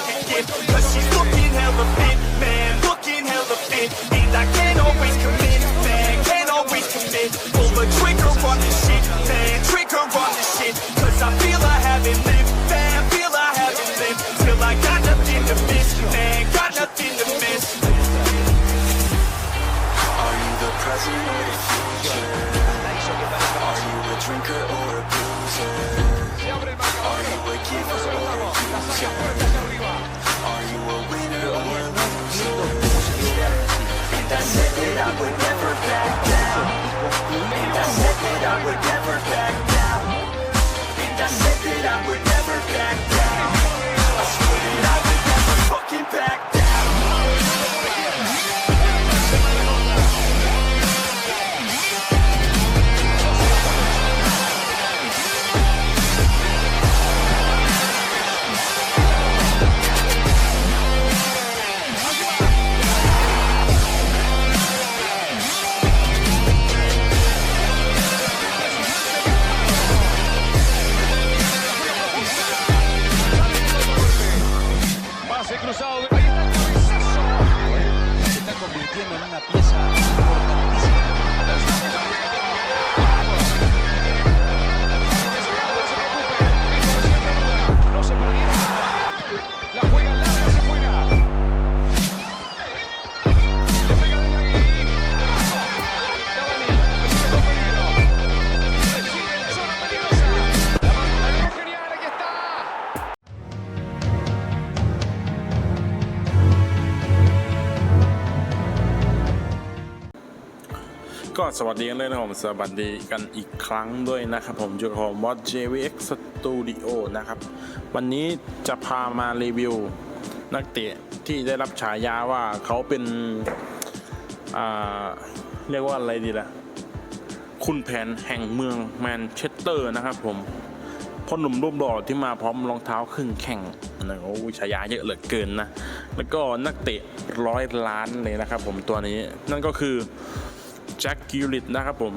shit. Cause she's looking hella fit, man, looking hella fit. And I can't always commit, ก็สวัสดีกันเลยนะครับผมสวัสดีกันอีกครั้งด้วยนะครับผมอยู่กับผมวอด JVX Studio นะครับ วันนี้จะพามารีวิวนักเตะที่ได้รับฉายาว่าเขาเป็น อ่า เรียกว่าอะไรดีล่ะ คุณแผนแห่งเมืองแมนเชสเตอร์นะครับผมพ่อหนุ่มรูปหล่อที่มาพร้อมรองเท้าครึ่งแข่งนะโอ้ฉายาเยอะเหลือเกินนะ แล้วก็นักเตะร้อยล้านเลยนะครับผมตัวนี้นั่นก็คือ แจ็คกิลลิตนะครับผม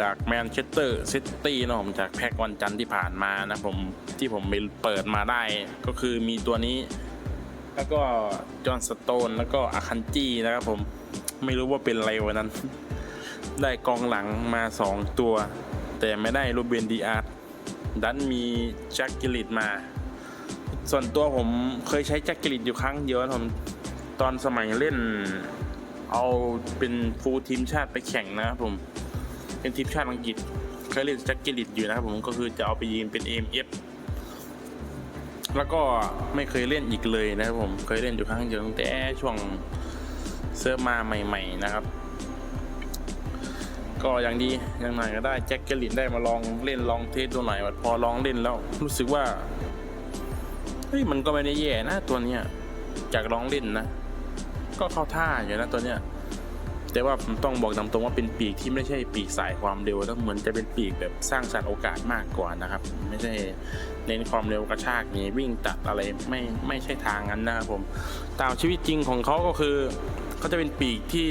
จากแมนเชสเตอร์ซิตี้นะผมจากแพ็กวันจันทร์ที่ผ่านมานะผมที่ผมไปเปิดมาได้ก็คือมีตัวนี้ แล้วก็จอห์นสโตนแล้วก็อาคันจีนะครับผมไม่รู้ว่าเป็นอะไรวันนั้น ได้กองหลังมา 2 ตัว แต่ไม่ได้รูเบนดีอาร์ตดันมีแจ็คกิลลิตมา ส่วนตัวผมเคยใช้แจ็คกิลลิตอยู่ครั้งเดียวนะผมตอนสมัยเล่น เอาเป็นฟูลทีมชาติไปแข่งนะครับผม เป็นทีมชาติอังกฤษเคยเล่นแจ็คกิลิตอยู่นะครับผมก็คือจะเอาไปยิงเป็น AMF แล้วก็ไม่เคยเล่นอีกเลยนะครับผมเคยเล่นอยู่ครั้งเดียวตั้งแต่ช่วงเซิร์มาใหม่ ๆ นะครับ ก็อย่างดีอย่างหน่อยก็ได้แจ็คกิลิตได้มาลองเล่นลองเทสดูหน่อยพอลองเล่นแล้ว รู้สึกว่าเฮ้ยมันก็ไม่ได้แย่นะตัวเนี้ยจากลองเล่นนะ ก็เข้าท่าอยู่นะตัวเนี้ยแต่ว่าผมต้องบอกตามตรงว่าเป็นปีกที่ไม่ใช่ปีกสายความเร็วแล้วเหมือนจะเป็นปีกแบบสร้างสรรค์โอกาสมากกว่านะครับ ไม่ใช่เน้นความเร็วกระชากนี้วิ่งตัดอะไรไม่ไม่ใช่ทางนั้นนะครับผมตามชีวิตจริงของเขาก็คือเขาจะเป็นปีกที่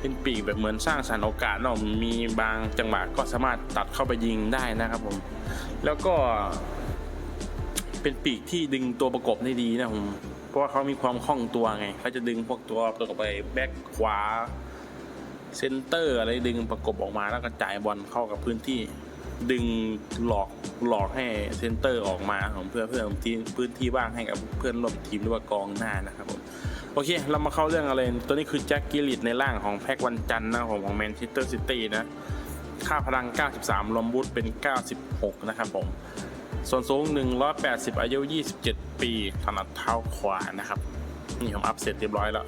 เป็นปีกแบบเหมือนสร้างสรรค์โอกาสเนาะมีบางจังหวะก็สามารถตัดเข้าไปยิงได้นะครับผม แล้วก็เป็นปีกที่ดึงตัวประกบได้ดีนะผม เพราะว่าเขามีความคล่องตัวไงเขาจะดึงพวกตัวประกบไปแบ็คขวาเซนเตอร์อะไรดึงประกบออกมาแล้วก็จ่ายบอลเข้ากับพื้นที่ ดึงหลอกหลอกให้เซนเตอร์ออกมาผมเพื่อเพื่อที่พื้นที่ว่างให้กับเพื่อนร่วมทีมหรือว่ากองหน้านะครับผมโอเค เรามาเข้าเรื่องอะไรตัวนี้คือแจ็คกิลลิตในร่างของแพ็กวันจันนะผมของแมนเชสเตอร์ซิตี้นะค่าพลัง 93 ลมบูทเป็น 96 นะครับผม ส่วนสูง 180 อายุ 27 ปีถนัดเท้าขวานะครับ นี่ผมอัพเสร็จเรียบร้อยแล้ว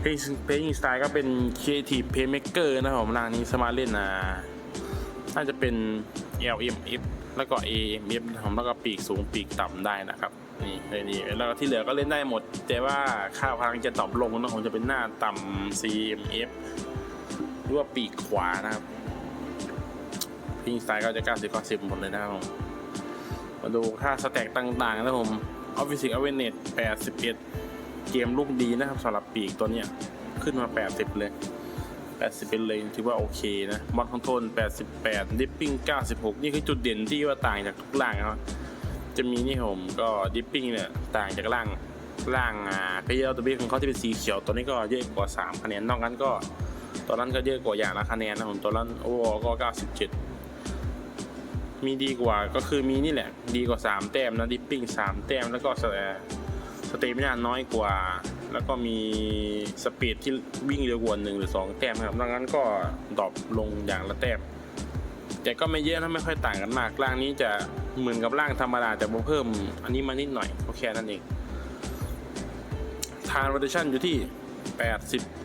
เพลงเพลงสไตล์ก็เป็น Creative Playmaker นะครับผมร่างนี้สมารถเล่นอ่าน่าจะเป็น LMF แล้วก็ AMF นะครับแล้วก็ปีกสูงปีกต่ำได้นะครับนี่เลยนี่แล้วที่เหลือก็เล่นได้หมด แต่ว่าค่าพลังจะตอบลงนะผมจะเป็นหน้าต่ำ CMF หรือว่าปีกขวานะครับพิงสไตล์ก็จะ 90 90 หมดเลยนะครับผม มาดูค่าสแต็กต่างๆนะผม Office Awareness 81 เกมลูกดีนะครับสำหรับปีกตัวเนี้ยขึ้นมา 80 เลย80เป็นเลยถือว่าโอเคนะมอดคอนโทรล88 ดิปปิ้ง 96 นี่คือจุดเด่นที่ว่าต่างจากทุกล่างนะจะมีนี่ผมก็ดิปปิ้งเนี่ยต่างจากล่างล่างอ่าเพย์เอาตัวบีของเขาที่เป็นสีเขียวตัวนี้ก็เยอะกว่า 3 คะแนนนอกนั้นก็ตอนนั้นก็เยอะกว่าอย่างละคะแนนนะผมตอนนั้นโอ้ก็ 97 มีดีกว่าก็คือมีนี่แหละ ดีกว่า 3 แต้มนะดิปปิ้ง 3 แต้ม แล้วก็สเอ่อสตมินาน้อยกว่า แล้วก็มีสปีดที่วิ่งเร็วกว่า1หรือ 2 แต้มนะครับนอกนั้นก็ดรอปลงอย่างละแต้ม แต่ก็ไม่เยอะนะไม่ค่อยต่างกันมาก ร่างนี้จะเหมือนกับร่างธรรมดาแต่ผมเพิ่ม อันนี้มานิดหน่อยก็แค่นั้นเองทาน r ร t ชั่นอยู่ที่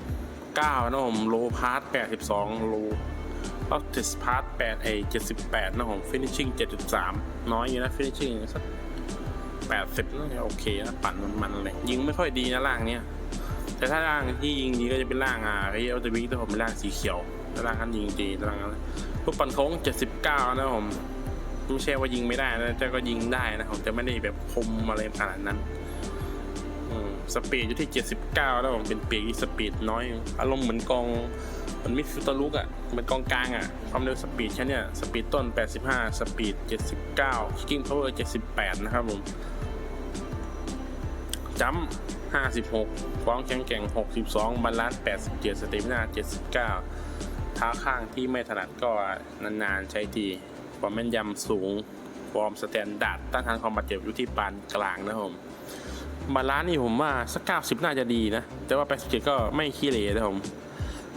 89นะผมโลพาร์ต82 โล ออฟติสพาร์ต8ไอ78 นะผมฟินิชชิ่ง73 น้อยอยู่นะฟินิชชิ่งสัก80น่าจะโอเคนะ ปั่นมันๆเลยยิงไม่ค่อยดีนะร่างเนี้ยแต่ถ้าร่างที่ยิงดีก็จะเป็นร่างอ่าเรียลตวิกแต่ผมเป็นร่างสีเขียวแล้วร่างนั้นยิงดีร่างนั้นพวกปั่นโค้ง 79 นะผมไม่ใช่ว่ายิงไม่ได้นะแต่ก็ยิงได้นะผมจะไม่ได้แบบคมอะไรขนาดนั้น สปีดอยู่ที่ 79 แล้วผมเป็นปีกอีสปีดน้อย อารมณ์เหมือนกองเหมือนมิดฟิลตาลุกอะเหมือนกองกลางอะ ความเร็วสปีดแค่เนี้ยสปีดต้น 85 สปีด 79คิกกิ้งพาวเวอร์ 78 นะครับผมจัมป์56ฟ้องแข็งแกร่ง 62 บาลานซ์87 สเตมินา79 เท้าข้างที่ไม่ถนัดก็นานๆใช้ทีความแม่นยำสูง ฟอร์มสแตนดาร์ดต้านทานความบาดเจ็บอยู่ที่ปานกลางนะครับผม บาลานซ์นี่ผมว่าสักเก้าสิบน่าจะดีนะ แต่ว่า87ก็ไม่ขี้เหร่นะผม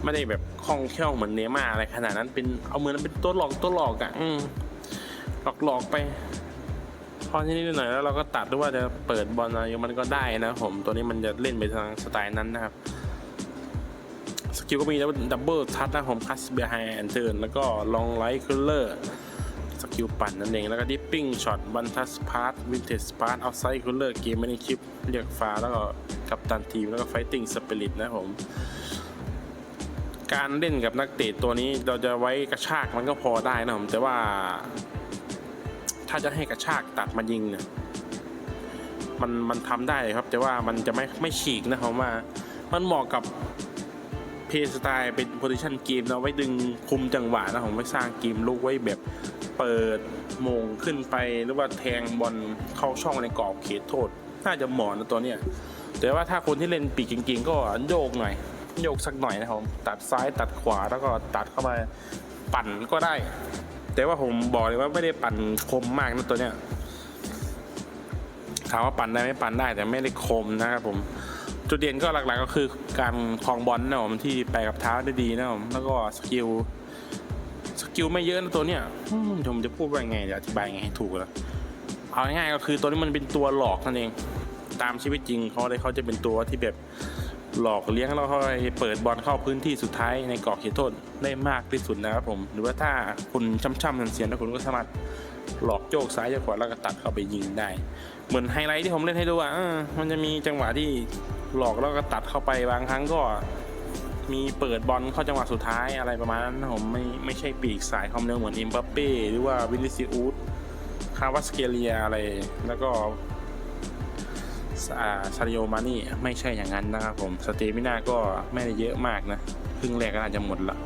ไม่ได้แบบคล่องแคล่วเหมือนเนม่าอะไรขนาดนั้นเป็นเอาเหมือนเป็นตัวหลอกตัวหลอกอะ่ะหลอกหลอกไป พอนิดๆหน่อยแล้วเราก็ตัดด้วยว่าจะเปิดบอลอะไรมันก็ได้นะผมตัวนี้มันจะเล่นไปทางสไตล์นั้นนะครับสกิลก็มีดับเบิลทัชนะผมคัสเบียร์ไฮแอนเทิร์นแล้วก็ลองไลท์คิลเลอร์ สกิลปั่นนั่นเอง แล้วก็ดิปปิ้งช็อตบันทัสพาร์ทวินเทจพาร์ทเอาไซค์คิลเลอร์เกมไม่ได้คลิปเรียกฟ้าแล้วก็กับตันทีมแล้วก็ไฟติ้งสปิริตนะผม การเล่นกับนักเตะตัวนี้เราจะไว้กระชากมันก็พอได้นะผมแต่ว่า ถ้าจะให้กระชากตัดมายิงเนี่ยมันมันทำได้ครับ แต่ว่ามันจะไม่ไม่ฉีกนะครับว่า มันเหมาะกับเพย์สไตล์เป็นโพซิชันเกมนะไว้ดึงคุมจังหวะนะผมไม่สร้างเกมลุกไว้แบบ เปิดมงขึ้นไปหรือว่าแทงบอลเข้าช่องในกรอบเขตโทษ น่าจะเหมาะนะตัวเนี้ยแต่ว่าถ้าคนที่เล่นปีกจริงๆ ก็โยกหน่อย โยกสักหน่อยนะครับตัดซ้ายตัดขวาแล้วก็ตัดเข้ามาปั่นก็ได้ แต่ว่าผมบอกเลยว่าไม่ได้ปั่นคมมากนะตัวเนี้ยถามว่าปั่นได้ไหมปั่นได้แต่ไม่ได้คมนะครับผมจุดเด่นก็หลักๆก็คือการคลองบอลนะผมที่ไปกับเท้าได้ดีนะผมแล้วก็สกิล สกิลไม่เยอะนะตัวเนี้ยอืมผมจะพูดว่าไงเดี๋ยวอธิบายไงให้ถูกแล้วเอาง่ายๆก็คือตัวนี้มันเป็นตัวหลอกนั่นเอง ตามชีวิตจริงเขาเลยเขาจะเป็นตัวที่แบบหลอกเลี้ยงแล้วเขาให้เปิดบอลเข้าพื้นที่สุดท้ายในกรอบเขตโทษได้มากที่สุดนะครับผม หรือว่าถ้าคุณช่ำๆเสียนๆแล้วคุณก็สามารถหลอกโจกซ้ายโจกขวาแล้วก็ตัดเข้าไปยิงได้ เหมือนไฮไลท์ที่ผมเล่นให้ดูอะเออมันจะมีจังหวะที่หลอกแล้วก็ตัดเข้าไปบางครั้งก็ มีเปิดบอลเข้าจังหวะสุดท้ายอะไรประมาณนั้นนะผมไม่ไม่ใช่ปีกสายความเร็วเหมือนอิมบัปเป้หรือว่าวินิซิอุสคาวาสเกเลียอะไร แล้วก็ซาริโอมานี่ไม่ใช่อย่างนั้นนะครับผม สเตมิน่าก็ไม่ได้เยอะมากนะครึ่งแรกก็อาจจะหมดละ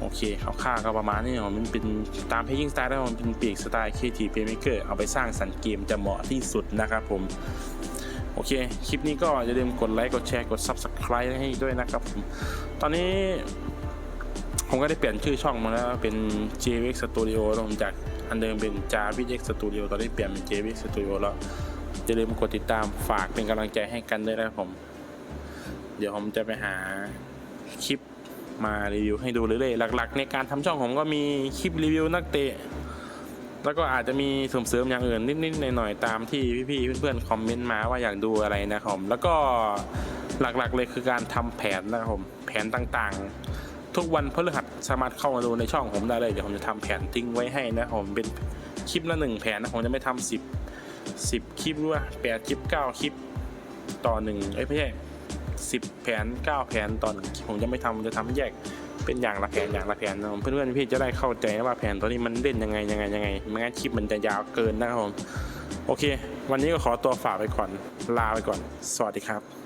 โอเคคร่าวๆก็ประมาณนี้ผมมันเป็นตามเพยิ่งสไตล์แล้วมันเป็นปีกสไตล์ KT p l a y m a k e r เอาไปสร้างสรรค์เกมจะเหมาะที่สุดนะครับผม โอเค คลิปนี้ก็อย่าลืมกดไลค์ กดแชร์ กด Subscribe ให้ด้วยนะครับผมตอนนี้ผมก็ได้เปลี่ยนชื่อช่องมาแล้วเป็น JVX Studio ล้วผมจากอันเดิมเป็น JVX Studio ตอนนี้เปลี่ยนเป็น JVX Studio แล้วอย่าลืมกดติดตามฝากเป็นกำลังใจให้กันด้วยนะครับผม เดี๋ยวผมจะไปหาคลิปมารีวิวให้ดูเรื่อยๆ หลัก ๆ ในการทำช่องผมก็มีคลิปรีวิวนักเตะ แล้วก็อาจจะมีเสริมๆอย่างอื่นนิดๆหน่อยๆตามที่พี่ๆเพื่อนๆคอมเมนต์มาว่าอยากดูอะไรนะครับแล้วก็หลักๆเลยคือการทำแผนนะครับผมแผนต่างๆ ทุกวันพฤหัสสามารถเข้ามาดูในช่องผมได้เลยเดี๋ยวผมจะทำแผนทิ้งไว้ให้นะครับผมเป็นคลิปละหนึ่งแผนนะผมจะไม่ทำสิบสิบคลิปหรือว่าแปดคลิปเก้าคลิปต่อหนึ่งเอ้ยไม่ใช่สิบแผนเก้าแผนตอนผมจะไม่ทำผมจะทำแยก เป็นอย่างละแผนอย่างละแผนนะผมเพื่อนๆพี่จะได้เข้าใจว่าแผนตัวนี้มันเล่นยังไงยังไงยังไงไม่งั้นคลิปมันจะยาวเกินนะครับผมโอเค วันนี้ก็ขอตัวฝากไปก่อนลาไปก่อน สวัสดีครับ